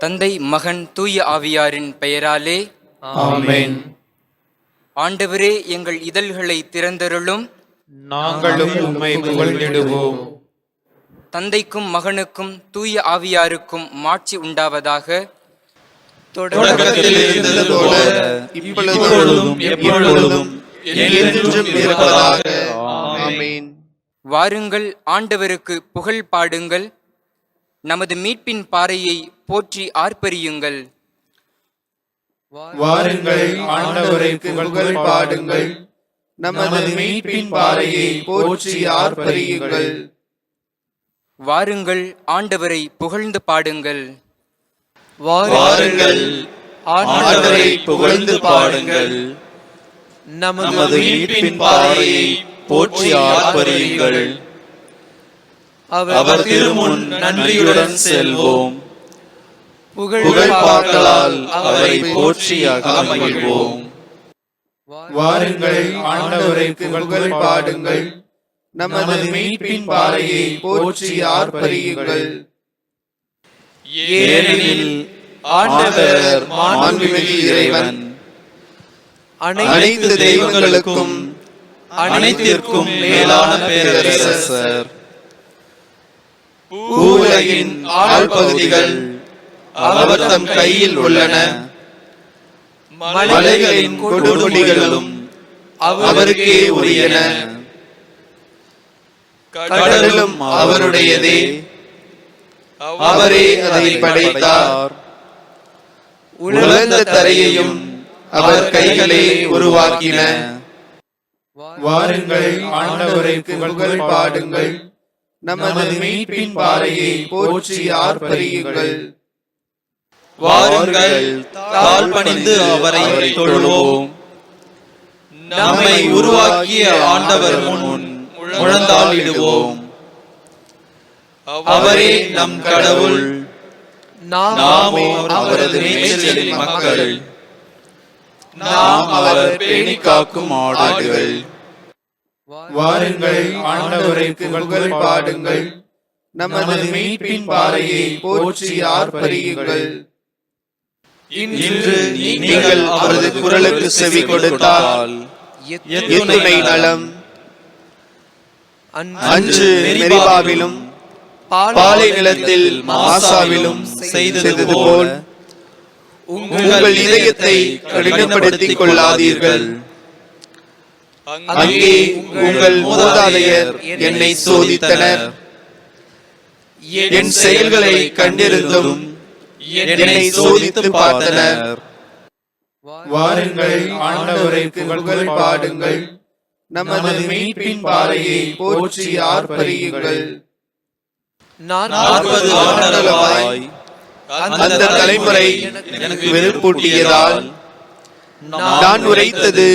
தந்தை மகன் தூய ஆவியாரின் பெயராலே ஆமென். ஆண்டவரே எங்கள் இதழ்களை திறந்தருளும். நாங்களும் உம்மை புகழ்ந்திடுவோம். தந்தைக்கும் மகனுக்கும் தூய ஆவியாருக்கும் மாட்சி உண்டாவதாக வாருங்கள் ஆண்டவருக்கு புகழ் பாடுங்கள். நமது மீட்பின் பாறையை போற்றி ஆர்ப்பரியுங்கள். வாருங்கள் ஆண்டவருக்கு புகழ் பாடுங்கள். நமது மீட்பின் பாறையை போற்றி ஆர்ப்பரியுங்கள். வாருங்கள் ஆண்டவரை புகழ்ந்து பாடுங்கள். வாருங்கள் ஆண்டவரை புகழ்ந்து பாடுங்கள். நமது மீட்பின் பாறையை போற்றி ஆர்ப்பரியுங்கள். அவர் திருமுன் நன்றியுடன் செல்வோம். புகழ் பாக்களால் அவரை போற்றி அகமகிழ்வோம் வாருங்கள். ஆண்டவருக்கு புகழ் பாடுங்கள். நமது மீட்பின் பாறையை போற்றி ஆர்ப்பரியுங்கள். ஏனெனில் ஆண்டவர் மாண்புமிகு இறைவன். அனைத்து தெய்வங்களுக்கும் அனைத்திற்கும் மேலான பேரரசர். பூவுலகின் ஆழ்பகுதிகள் அவர் தம் கையில் உள்ளன. மலைகளின் கொடுமுடிகளும் அவருக்கே உரியன. கடலும் அவருடையதே. அவரே அதை படைத்தார். உலர்ந்த தரையையும் அவர் கைகளே உருவாக்கின. வாருங்கள் ஆண்டவருக்கு புகழ் பாடுங்கள் நமது மீட்பின் பாறையை போற்றி ஆர்ப்பரியுங்கள். வாருங்கள் தாழ் பணிந்து அவரை தொழுவோம். நம்மை உருவாக்கிய ஆண்டவர் முன் முழந்தாளிடுவோம். அவரே நம் கடவுள். நாமோ அவரது மேய்ச்சலின் மக்கள். நாம் அவர் பேணி காக்கும் ஆடுகள். வாருங்கள் ஆண்டவருக்கு புகழ் பாடுங்கள். நமது மீட்பின் பாறையை போற்றி ஆர்ப்பரியுங்கள். இன்று நீங்கள் அவரது குரலுக்கு செவி கொடுத்தால் எத்துணை நலம். அன்று மெரிபாவிலும் பாலை நிலத்தில் மாசாவிலும் செய்தது போல் உங்கள் இதயத்தை கடினப்படுத்திக் கொள்ளாதீர்கள். அங்கே உங்கள் மூதாதையர் என்னை சோதித்தனர். என் செயல்களை கண்டிருந்தும் என்னை சோதித்து பார்த்தனர். வாருங்கள் ஆண்டவருக்கு புகழ் பாடுங்கள். நமது மீட்பின் பாறையை போற்றி ஆர்ப்பரியுங்கள். நாற்பது ஆண்டுகளாய் அந்த தலைமுறை எனக்கு வெறுப்பூட்டியதால் நான் உரைத்தது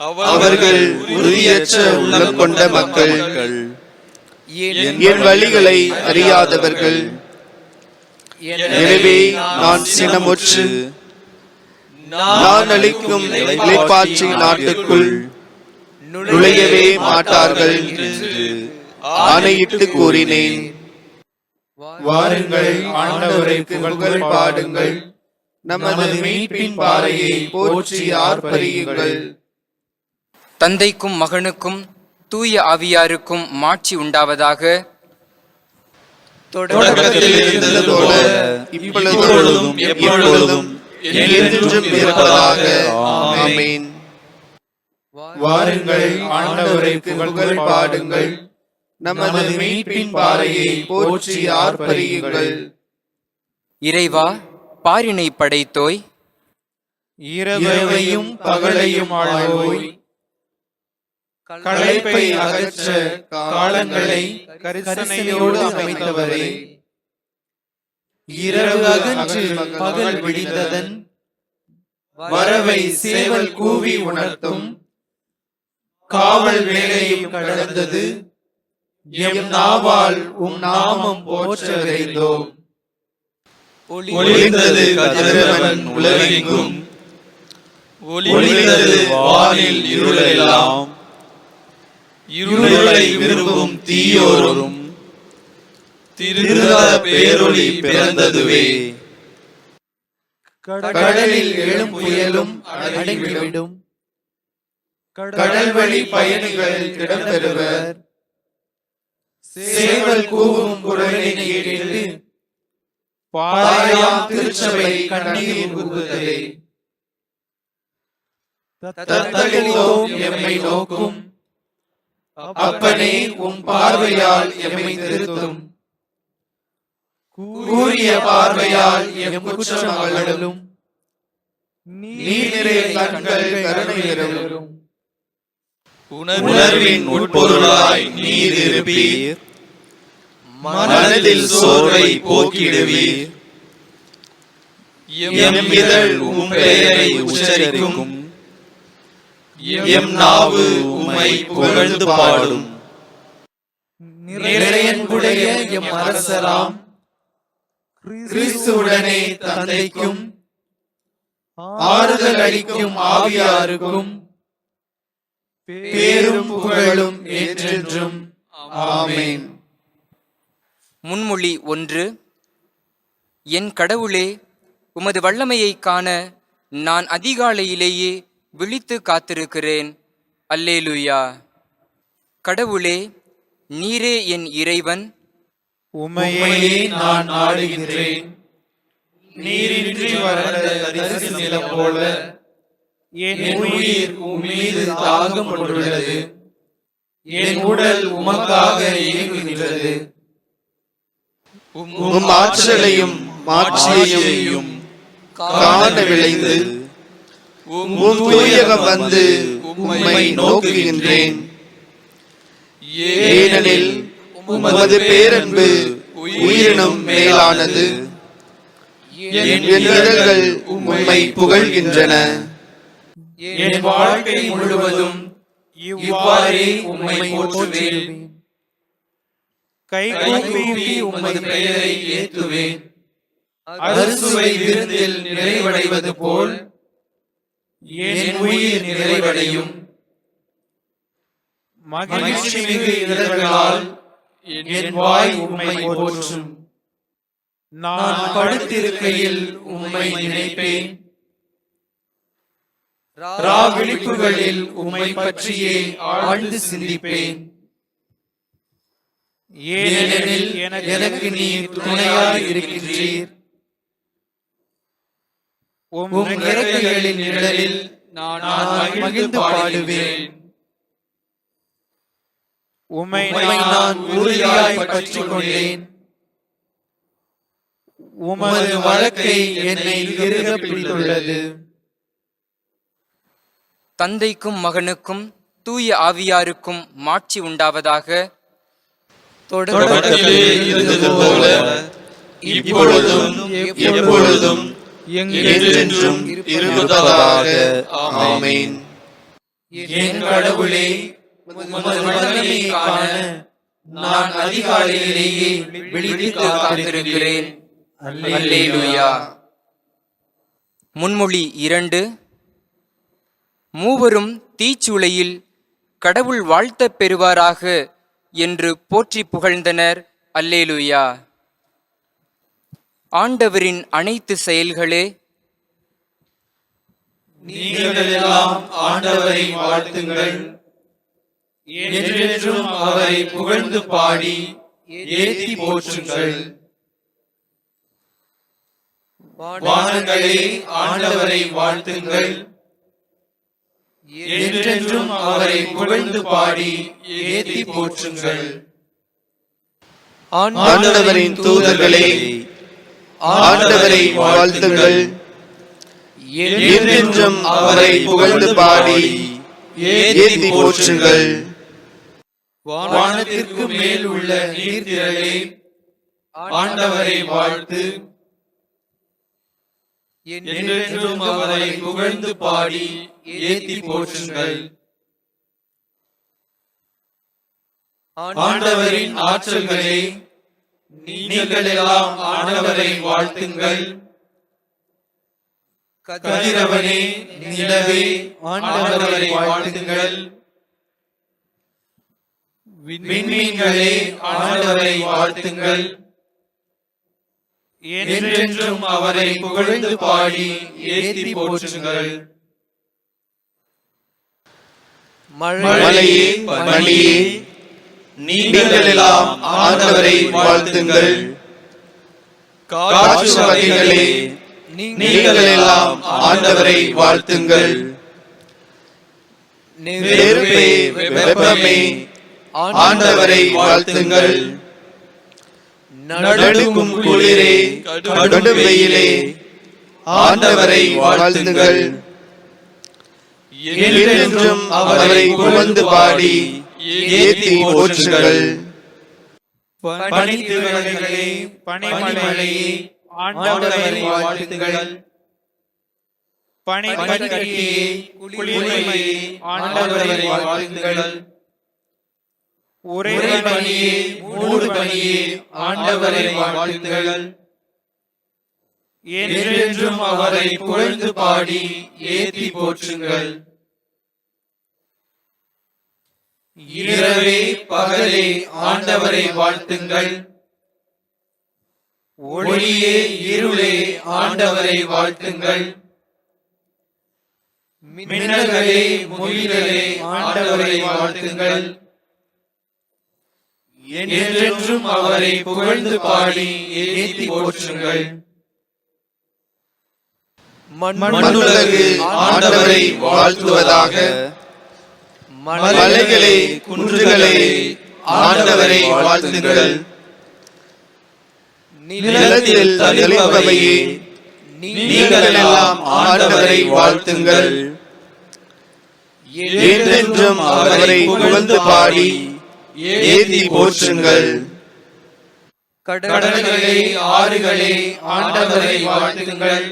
அவர்கள் உறுதியற்ற உள்ளம் கொண்ட மக்கள். என் வழிகளை அறியாதவர்கள். எனவே நான் சினமுற்று நான் அளிக்கும் இலைப்பாற்றி நாட்டுக்குள் நுழையவே மாட்டார்கள் என்று ஆணையிட்டு கூறினேன். வாருங்கள் ஆண்டவருக்கு புகழ் பாடுங்கள். நமது மீட்பின் பாறையை போற்றி ஆர்ப்பரியுங்கள். தந்தைக்கும் மகனுக்கும் தூய ஆவியாருக்கும் மாட்சி உண்டாவதாக வாருங்கள் ஆண்டவருக்கு புகழ் பாடுங்கள். நமது மீட்பின் பாறையை போற்றி ஆர்ப்பரியுங்கள். இறைவா பாரினை படைத்தோய். இரவையும் பகலையும் ஆழ்வோய் களைப்பை அகற்ற காலங்களை கரிசனையோடு அமைத்தவரே. இரவு அகன்று பகல் விடிந்ததன் வரவை சேவல் கூவி உணர்த்தும். காவல் வேலையும் கடந்தது. எம் நாவால் உம் நாமம் போற்ற விரைந்தோம் ஒளிர்ந்தது கதிரவன் உலகெங்கும். ஒளிர்ந்தது வானில் இருளெல்லாம். இருளை விரும்பும் தீயோரும் திருந்த பேரொளி பிறந்ததுவே. கடலில் எழும் புயலும் அடங்கிவிடும். கடல் வழி பயணிகள் இடம்பெறுவர் சேவல் கூவும் குரலை கேட்டு பாயாம் திருச்சபை கண்ணீர் உகுதலே தத்தளித்தோம் எம்மை நோக்கும் அப்பனே உம் பார்வையால் எம்மை திருத்தும் கூறிய பார்வையால் எம் குற்றம் அகலும் நீர் நிறை கண்கள் கருணை நிறவும் உணர்வின் உட்பொருளாய் நீர் இருப்பீர் மனதில் சோர்வை போக்கிடுவீர். எம் இதழ் உம் பெயரை உச்சரிக்கும். எம் நாவு உமை புகழ்ந்து பாடும். நிறையன்புடைய எம் அரசராம் கிறிஸ்துவுடனே தந்தைக்கும் ஆறுதல் அளிக்கும் ஆவியாருக்கும் பேரும் புகழும் என்றென்றும் ஆமேன். முன்மொழி ஒன்று. என் கடவுளே உமது வல்லமையை காண நான் அதிகாலையிலேயே விழித்து காத்திருக்கிறேன். அல்லேலுயா. கடவுளே நீரே என் இறைவன். உமையே நான் நாடுகின்றேன் நீரின்றி வறண்ட தரிசு நிலம் போல. என் உயிர் மீது தாகம் கொண்டுள்ளது. என் உடல் உமக்காக இயங்குகின்றது. உம் ஆற்றலையும் மாட்சியையும் காண விளைந்து உம் தூயகம் வந்து உம்மை நோக்குகின்றேன். ஏனெனில் உமது பேரன்பு உயிரினும் மேலானது. என் இதழ்கள் உம்மை புகழ்கின்றன. என் வாழ்க்கை முழுவதும் இவ்வாறே உம்மை போற்றுவேன். கை கூப்பி உமது பெயரை ஏத்துவேன் அறுசுவை விருந்தில் நிறைவடைவது போல் என் உயிர் நிறைவடையும். மகிழ்ச்சி மிகு இதழ்களால் என் வாய் உண்மை போற்றும். நான் படுத்திருக்கையில் உண்மை நினைப்பேன். ரா விழிப்புகளில் உம்மை பற்றியே ஆழ்ந்து சிந்திப்பேன். ஏனெனில் எனக்கு நீ துணையாக இருக்கின்றீர். உம் இறக்கைகளின் நிழலில் நான் மகிழ்ந்து பாடுவேன். உம்மை நான் உறுதியாய் பற்றிக் கொண்டேன். உமது வழக்கை என்னை இறுக பிடித்துள்ளது. தந்தைக்கும் மகனுக்கும் தூய ஆவியாருக்கும் மாட்சி உண்டாவதாக தொடக்கத்திலே இருந்தது போல இப்பொழுதும் எப்பொழுதும் என்றென்றும் இருப்பதாக. ஆமென். என் கடவுளே காண நான் அதிகாலையிலேயே விழித்து காத்திருக்கிறேன். அல்லேலூயா. முன்மொழி இரண்டு. மூவரும் தீச்சுளையில் கடவுள் வாழ்த்தப் பெறுவாராக என்று போற்றி புகழ்ந்தனர். அல்லேலூயா. ஆண்டவரின் அனைத்து செயல்களே ஆண்டவரை வாழ்த்துங்கள். என்றென்றும் அவரை புகழ்ந்து பாடி ஏத்தி போற்றுங்கள். வானங்களே ஆண்டவரை வாழ்த்துங்கள். என்றென்றும் அவரை புகழ்ந்து பாடி ஏத்தி போற்றுங்கள். ஆண்டவரின் தூதர்களே ஆண்டவரை வாழ்த்துங்கள். என்றென்றும் அவரை புகழ்ந்து பாடி ஏத்தி போற்றுங்கள். வானத்திற்கு மேல் உள்ள நீர்த்திரளே ஆண்டவரை வாழ்த்து. என்றென்றும் அவரை புகழ்ந்து பாடி ஏத்தி போற்றுங்கள். ஆண்டவரின் ஆற்றல்களே நீங்கள் எல்லாம் ஆண்டவரை வாழ்த்துங்கள். கதிரவனே நிலவே ஆண்டவரை வாழ்த்துங்கள். விண்மீன்களே ஆண்டவரை வாழ்த்துங்கள். என்றென்றும் அவரை புகழ்ந்து பாடி ஏற்றி போற்றுங்கள். மழையே பனியே நீங்கள் எல்லாம் ஆண்டவரை வாழ்த்துங்கள். காற்று வகைகளே நீங்கள் எல்லாம் ஆண்டவரை வாழ்த்துங்கள். நெருப்பே வெப்பமே ஆண்டவரை வாழ்த்துங்கள். நடுங்கும் குளிரே கடும் வெயிலே ஆண்டவரை வாழ்த்துங்கள். என்றும் அவரை புகழ்ந்து பாடி ஏத்தி போற்றுங்கள் பனித்திருவர்களே பனிமலையே ஆண்டவரை வாழ்த்துங்கள். பனிக்கட்டியே குளிர்மையே ஆண்டவரை வாழ்த்துங்கள். உரை பணியே மூடு பணியே ஆண்டவரை வாழ்த்துங்கள். என்றென்றும் அவரை புகழ்ந்து பாடி ஏத்தி போற்றுங்கள். இரவே பகலே ஆண்டவரை வாழ்த்துங்கள். ஒளியே இருளே ஆண்டவரை வாழ்த்துங்கள். மின்னல்களே முகில்களே ஆண்டவரை வாழ்த்துங்கள். என்றென்றும் அவரை புகழ்ந்து பாடி ஏற்றி போற்றுங்கள். மண்ணுலகு ஆண்டவரை வாழ்த்துவதாக மலைகளே குன்றுகளே ஆண்டவரை வாழ்த்துங்கள். நிலத்தில் தளிர்ப்பவையே நீங்கள் எல்லாம் ஆண்டவரை வாழ்த்துங்கள். என்றென்றும் அவரை புகழ்ந்து பாடி ஏத்தி போற்றுங்கள். கடல்களே ஆறுகளே ஆண்டவரை வாழ்த்துங்கள்.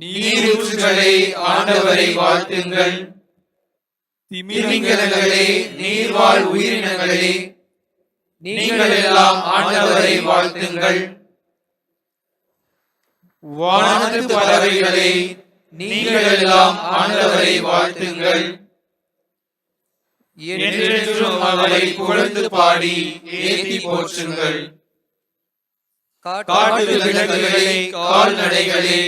நீரூற்றுகளே ஆண்டவரை வாழ்த்துங்கள். திமிங்கலங்களே நீர்வாழ் உயிரினங்களே நீங்கள் எல்லாம் ஆண்டவரை வாழ்த்துங்கள். வானத்து பறவைகளே நீங்கள் எல்லாம் ஆண்டவரை வாழ்த்துங்கள். என்றென்றும் அவரை புகழ்ந்து பாடி ஏற்றி போற்றுங்கள். காட்டு விலங்குகளே கால்நடைகளே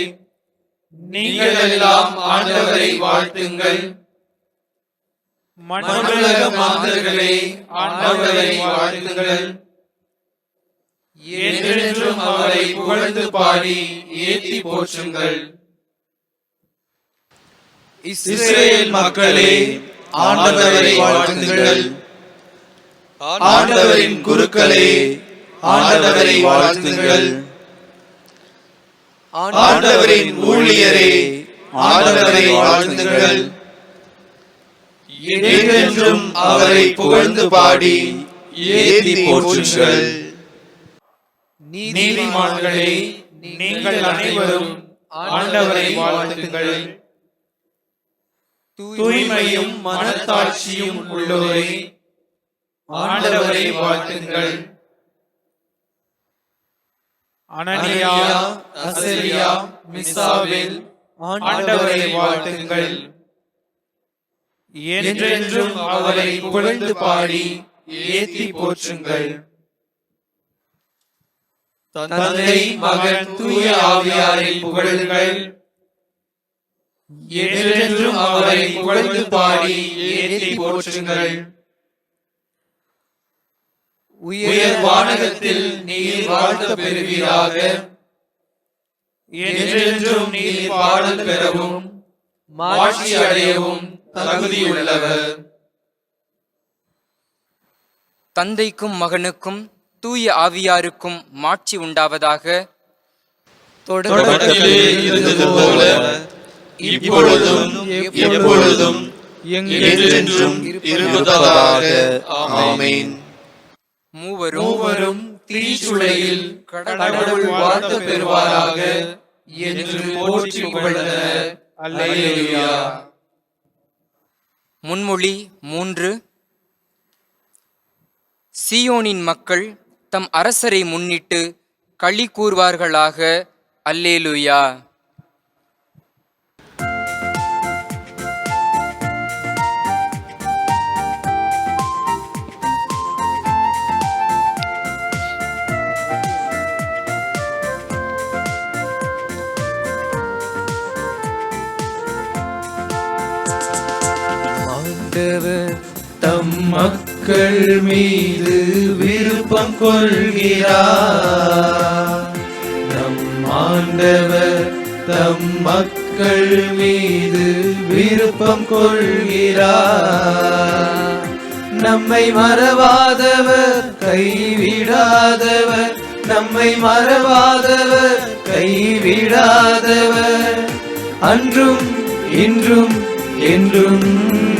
நீங்கள் எல்லாம் ஆண்டவரை வாழ்த்துங்கள். மாந்தர்களே ஆண்டவரை என்றென்றும் அவரை புகழ்ந்து பாடி ஏத்தி போற்றுங்கள். இஸ்ரேல் மக்களே ஆண்டவரை வாழ்த்துங்கள். ஆண்டவரின் குருக்களே ஆண்டவரை வாழ்த்துங்கள். ஆண்டவரின் ஊழியரே ஆண்டவரை வாழ்த்துங்கள். என்றென்றும் அவரை புகழ்ந்து பாடி ஏத்தி போற்றுங்கள். நீதிமான்களே நீங்கள் அனைவரும் ஆண்டவரை வாழ்த்துங்கள். தூய்மையும் மனத்தாட்சியும் உள்ளோரே ஆண்டவரை வாழ்த்துங்கள். அனனியா அசரியா மிசாவில் ஆண்டவரை வாழ்த்துங்கள். என்றென்றும் அவரை புகழ்ந்து பாடி ஏத்தி போற்றுங்கள். தந்தை மகன் தூய ஆவியாரை புகழுங்கள். என்றென்றும் அவரை புகழ்ந்து பாடி ஏத்தி போற்றுங்கள். உயர் வானகத்தில் நீர் வாழ்த்த பெறுவீராக. என்றென்றும் நீர் பாடல் பெறவும் மாட்சி அடையவும் தகுதியுள்ளவர். தந்தைக்கும் மகனுக்கும் தூய ஆவியாருக்கும் மாட்சி உண்டாவதாக தொடக்கத்திலே இருந்தது போல இப்பொழுதும் எப்பொழுதும் இருப்பதாக ஆமென். மூவரும் மூவரும் தீச்சுளையில் கடவுள் வாழ்த்த பெறுவாராக என்று போற்றி புகழ்ந்தனர். அல்லேலூயா முன்மொழி மூன்று. சீயோனின் மக்கள் தம் அரசரை முன்னிட்டு களி கூறுவார்களாக அல்லேலுயா. ஆண்டவர் தம் மக்கள் மீது விருப்பம் கொள்கிறார். நம் ஆண்டவர் தம் மக்கள் மீது விருப்பம் கொள்கிறார். நம்மை மறவாதவர் கைவிடாதவர். நம்மை மறவாதவர் கைவிடாதவர். அன்றும் இன்றும் என்றும்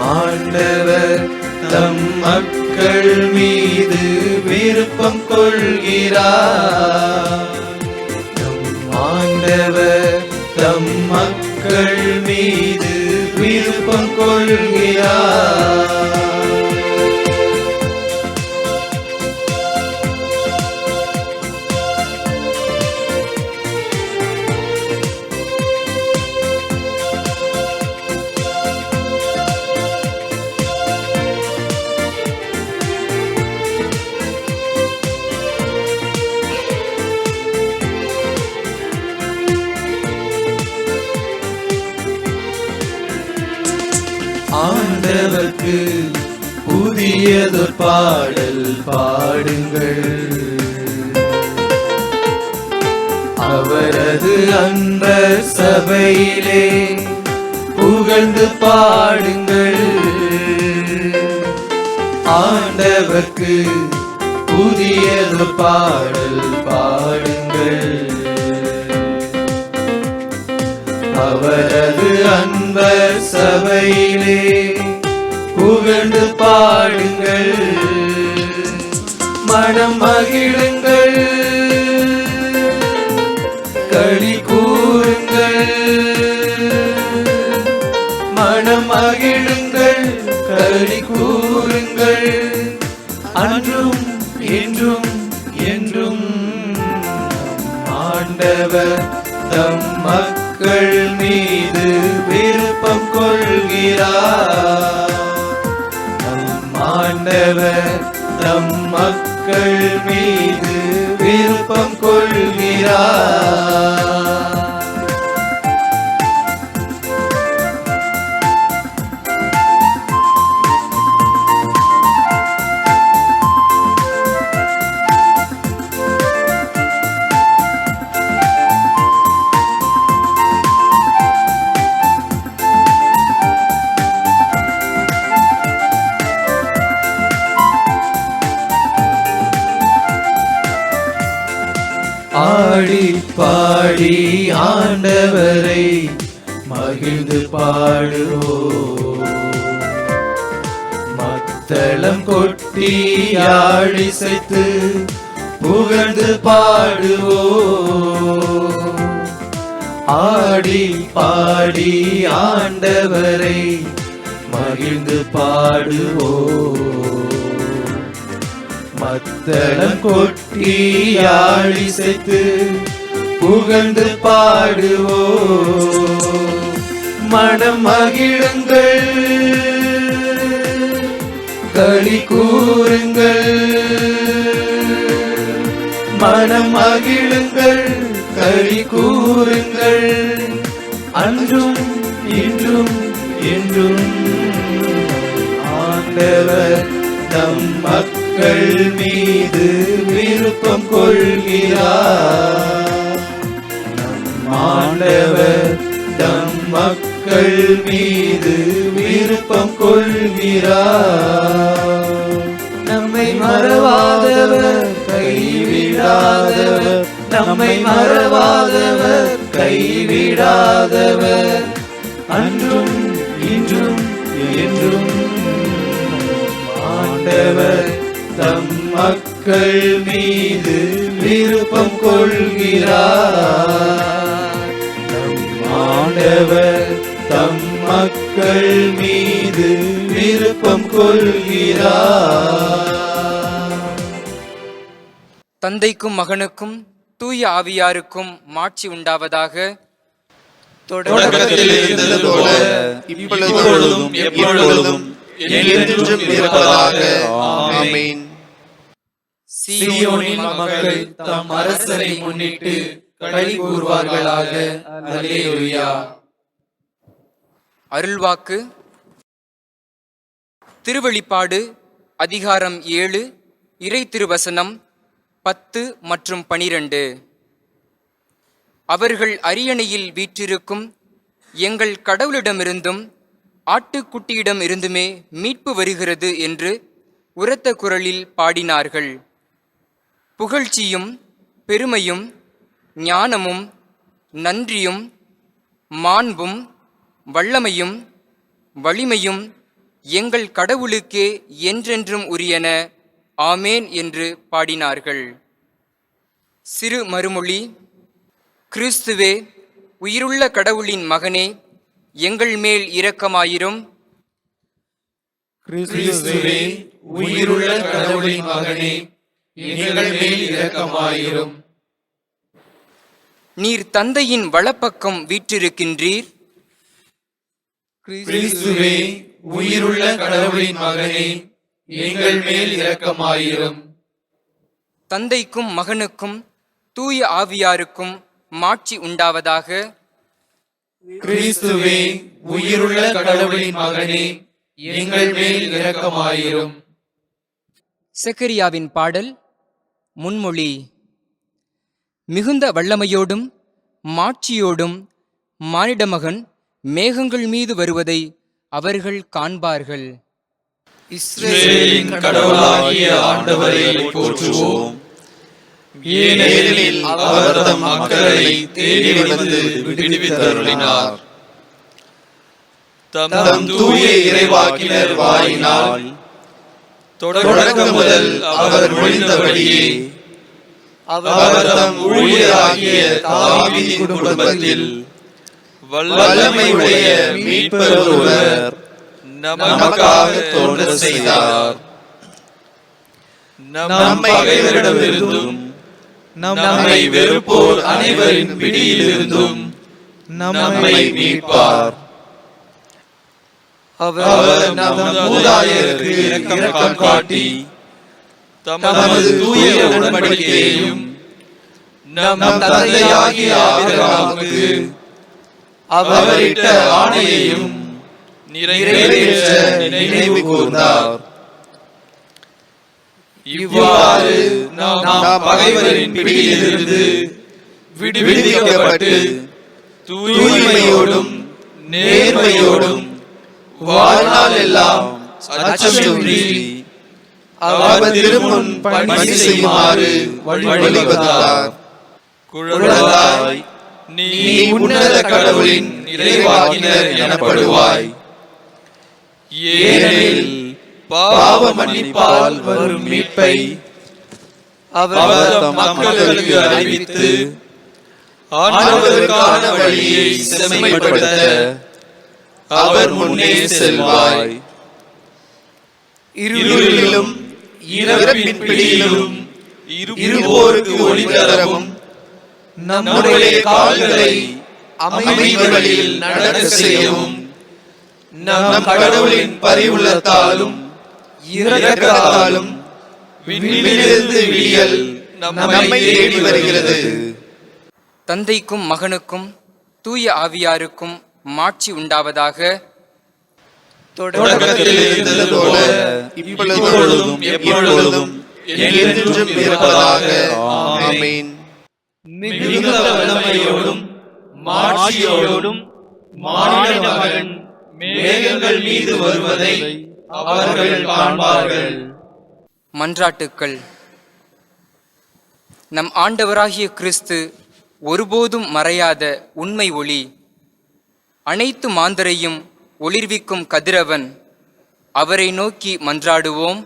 ஆண்டவர் தம் மக்கள் மீது விருப்பம் கொள்கிறார். நம் ஆண்டவர் தம் மக்கள் மீது விருப்பம் கொள்கிறார். ஆண்டவர்க்கு புதியதொரு பாடல் பாடுங்கள். அவரது அன்ப சபையிலே புகழ்ந்து பாடுங்கள். ஆண்டவர்க்கு புதியதொரு பாடல் பாடுங்கள். அவரது அன்பர் சபையிலே புகழ்ந்து பாடுங்கள். மனம் மகிழுங்கள். களி கூறுங்கள். மனம் மகிழுங்கள். களி கூறுங்கள். அன்றும் என்றும் என்றும் ஆண்டவர் தம் மக்கள் மீது விருப்பம் கொள்கிறார். நம் ஆண்டவர் தம் மக்கள் மீது விருப்பம் கொள்கிறார். மத்தளம் கொட்டி ஆழிசைத்து புகழ்ந்து பாடுவோ ஆடி பாடி ஆண்டவரை மகிழ்ந்து பாடுவோ மத்தளம் கொட்டி ஆழிசைத்து புகழ்ந்து பாடுவோ மனம் மகிழுங்கள். களி கூறுங்கள். மனம் மகிழுங்கள் களி கூறுங்கள். அன்றும் இன்றும் என்றும் ஆண்டவர் தம் மக்கள் மீது விருப்பம் கொள்கிறார். நம் ஆண்டவர் மக்கள் மீது விருப்பம் கொள்கிறார் நம்மை மறவாதவர் கைவிடாதவர். நம்மை மறவாதவர் கைவிடாதவர். அன்றும் இன்றும் என்றும் ஆண்டவர் தம் மக்கள் மீது விருப்பம் கொள்கிறார். நம் ஆண்டவர் தம் மக்கள் மீது விருப்பம் கொள்கிறார். தந்தைக்கும் மகனுக்கும் தூய ஆவியாருக்கும் மாட்சி உண்டாவதாக தொடக்கத்தில் இருந்தது போல இப்பொழுதும் எப்பொழுதும் என்றென்றும் இருப்பதாக. ஆமென். சீயோனின் மக்கள் தம் அரசரை முன்னிட்டு களி கூறுவார்களாக. அல்லேலூயா. அருள்வாக்கு. திருவெளிப்பாடு அதிகாரம் ஏழு இறை திருவசனம் பத்து மற்றும் பனிரெண்டு. அவர்கள் அரியணையில் வீற்றிருக்கும் எங்கள் கடவுளிடமிருந்தும் ஆட்டுக்குட்டியிடம் இருந்துமே மீட்பு வருகிறது என்று உரத்த குரலில் பாடினார்கள். புகழ்ச்சியும் பெருமையும் ஞானமும் நன்றியும் மாண்பும் வல்லமையும் வலிமையும் எங்கள் கடவுளுக்கே என்றென்றும் உரியன. ஆமேன் என்று பாடினார்கள். சிறு மறுமொழி கிறிஸ்துவே உயிருள்ள கடவுளின் மகனே எங்கள் மேல் இரக்கமாயிரும். கிறிஸ்துவே உயிருள்ள கடவுளின் மகனே எங்கள் மேல் இரக்கமாயிரும். நீர் தந்தையின் வலப்பக்கம் வீற்றிருக்கின்றீர் கிறிஸ்துவே உயிருள்ள கடவுளின் மகனே எங்கள் மேல் இரக்கமாயிரும். தந்தைக்கும் மகனுக்கும் தூய ஆவியாருக்கும் மாட்சி உண்டாவதாக. கிறிஸ்துவே உயிருள்ள கடவுளின் மகனே எங்கள் மேல் இரக்கமாயிரும். செக்கரியாவின் பாடல் முன்மொழி. மிகுந்த வல்லமையோடும் மாட்சியோடும் மானிடமகன் மேகங்கள் மீது வருவதை அவர்கள் காண்பார்கள். இஸ்ரேலின் கடவுளாகிய ஆண்டவரை போற்றுவோம். ஏனெனில் அவர் தம் மக்களை தேடி வந்து விடுவித்தருளினார். தம் தூய இறைவாக்கினர் வாயினால் தொடக்கம் முதல் அவர் மொழிந்தபடியே அவர் தம் ஊழியராகிய தாவீதின் குடும்பத்தில் வல்லமையுடைய மீட்பர் ஒருவர் நமக்காக தோன்ற செய்தார். நம் பகைவரிடமிருந்தும் நம்மை வெறுப்போர் அனைவரின் பிடியிலிருந்தும் நம்மை மீட்பார். அவர் நம் மூதாதையருக்கு இரக்கம் காட்டி தமது தூய உடன்படிக்கையையும் நம் தந்தையாகிய ஆபிரகாமுக்கு அவரிட்ட ஆணையையும் நிறைவேற்ற நினைவு கூர்ந்தார். இவ்வாறு நாம் பகைவரின் பிடியிலிருந்து விடுவிக்கப்பட்டு தூய்மையோடும் நேர்மையோடும் வாழ்நாள் எல்லாம் அச்சமின்றி அவர் திருமுன் பணி செய்யுமாறு வழிவகுத்தார் குழந்தாய் நீ உன்னத கடவுளின் நிறைவாகினர் எனப்படுவாய். ஏனெனில் பாவ மன்னிப்பால் வரும் மீட்பை அவர் மக்களுக்கு அறிவித்து ஆண்டவருக்கான வழியை செம்மைப்படுத்த அவர் முன்னே செல்வாய். இருளிலும் இறப்பின் பிடியிலும் இருப்போருக்கு ஒளி தரவும் நம்முடைய கால்களை அமைதி வழியில் நடக்க செய்யவும். நம் கடவுளின் பரிவுள்ளத்தாலும் இரக்கத்தாலும் விண்ணிலிருந்து விடியல் நம்மை தேடி வருகிறது. தந்தைக்கும் மகனுக்கும் தூய ஆவியாருக்கும் மாட்சி உண்டாவதாக தொடக்கத்தில் இருந்தது போல இப்பொழுதும் எப்பொழுதும் என்றென்றும் இருப்பதாக. ஆமென். மிகுந்த வல்லமையோடும் மாட்சியோடும் மானிட மகன் மேகங்கள் மீது வருவதை அவர்கள் காண்பார்கள். மன்றாட்டுக்கள். நம் ஆண்டவராகிய கிறிஸ்து ஒருபோதும் மறையாத உண்மை ஒளி அனைத்து மாந்தரையும் ஒளிர்விக்கும் கதிரவன் அவரை நோக்கி மன்றாடுவோம்.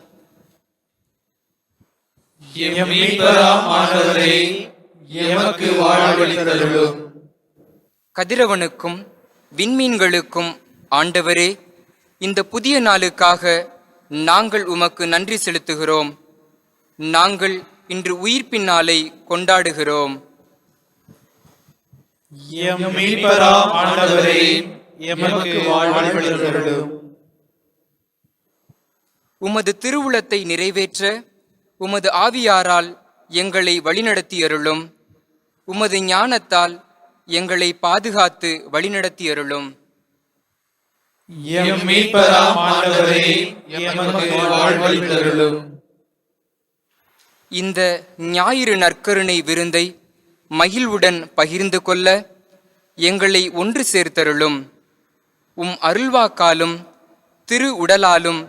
எம் மீட்பராம் ஆண்டவரே எமக்கு வாழ்வளித்தருளும் கதிரவனுக்கும் விண்மீன்களுக்கும் ஆண்டவரே இந்த புதிய நாளுக்காக நாங்கள் உமக்கு நன்றி செலுத்துகிறோம். நாங்கள் இன்று உயிர்ப்பின் நாளை கொண்டாடுகிறோம். உமது திருவுளத்தை நிறைவேற்ற உமது ஆவியாரால் எங்களை வழிநடத்தியருளும். உமது ஞானத்தால் எங்களை பாதுகாத்து எமக்கு வாழ்வளித்தருளும். இந்த ஞாயிறு நற்கருணை விருந்தை மகிழ்வுடன் பகிர்ந்து கொள்ள எங்களை ஒன்று சேர்த்தருளும். உம் அருள்வாக்காலும் திரு உடலாலும்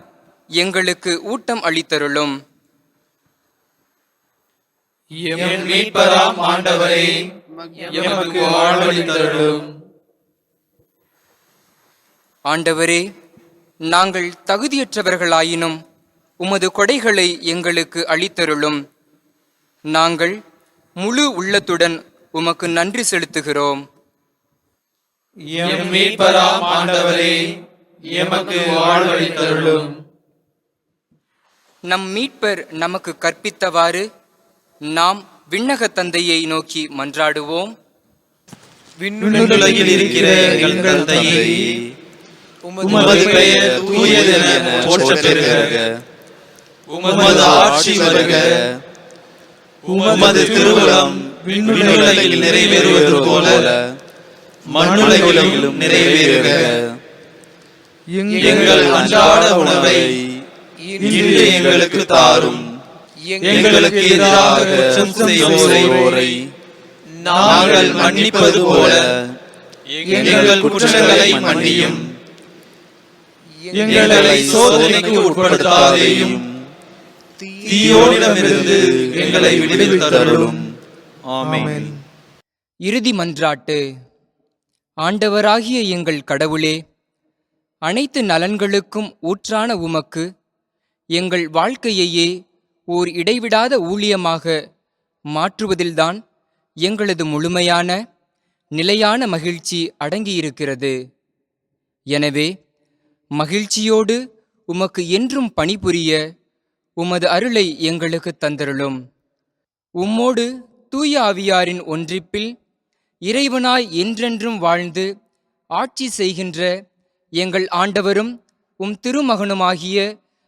எங்களுக்கு ஊட்டம் அளித்தருளும். எம் மீட்பராம் ஆண்டவரே எமக்கு வாழ்வளித்தருளும் ஆண்டவரே நாங்கள் தகுதியற்றவர்களாயினும் உமது கொடைகளை எங்களுக்கு அளித்தருளும். நாங்கள் முழு உள்ளத்துடன் உமக்கு நன்றி செலுத்துகிறோம். எம் மீட்பராம் ஆண்டவரே எமக்கு வாழ்வளித்தருளும் நம் மீட்பர் நமக்கு கற்பித்தவாறு நாம் விண்ணக தந்தையை நோக்கி மன்றாடுவோம். விண்ணுலகில் இருக்கிற எங்கள் தந்தையை உமது பெயர் தூயதென போற்றப் பெறுக உமது ஆட்சி வருக. உமது திருவுளம் விண்ணுலகில் நிறைவேறுவது போல மண்ணுலகிலும் நிறைவேறுக. எங்கள் அன்றாட உணவை இன்று எங்களுக்கு தாரும். எங்களுக்கு எதிராக குற்றம் செய்வோரை நாங்கள் மன்னிப்பது போல. எங்கள் குற்றங்களை மன்னியும். எங்களை சோதனைக்கு உட்படுத்தாதேயும். தீயோனிடமிருந்து எங்களை விடுவித்தருளும். ஆமென். இறுதி மன்றாட்டு. ஆண்டவராகிய எங்கள் கடவுளே அனைத்து நலன்களுக்கும் ஊற்றான உமக்கு எங்கள் வாழ்க்கையையே ஓர் இடைவிடாத ஊழியமாக மாற்றுவதில்தான் எங்களது முழுமையான நிலையான மகிழ்ச்சி அடங்கியிருக்கிறது. எனவே மகிழ்ச்சியோடு உமக்கு என்றும் பணிபுரிய உமது அருளை எங்களுக்கு தந்தருளும். உம்மோடு தூய ஆவியாரின் ஒன்றிப்பில் இறைவனாய் என்றென்றும் வாழ்ந்து ஆட்சி செய்கின்ற எங்கள் ஆண்டவரும் உம் திருமகனுமாகிய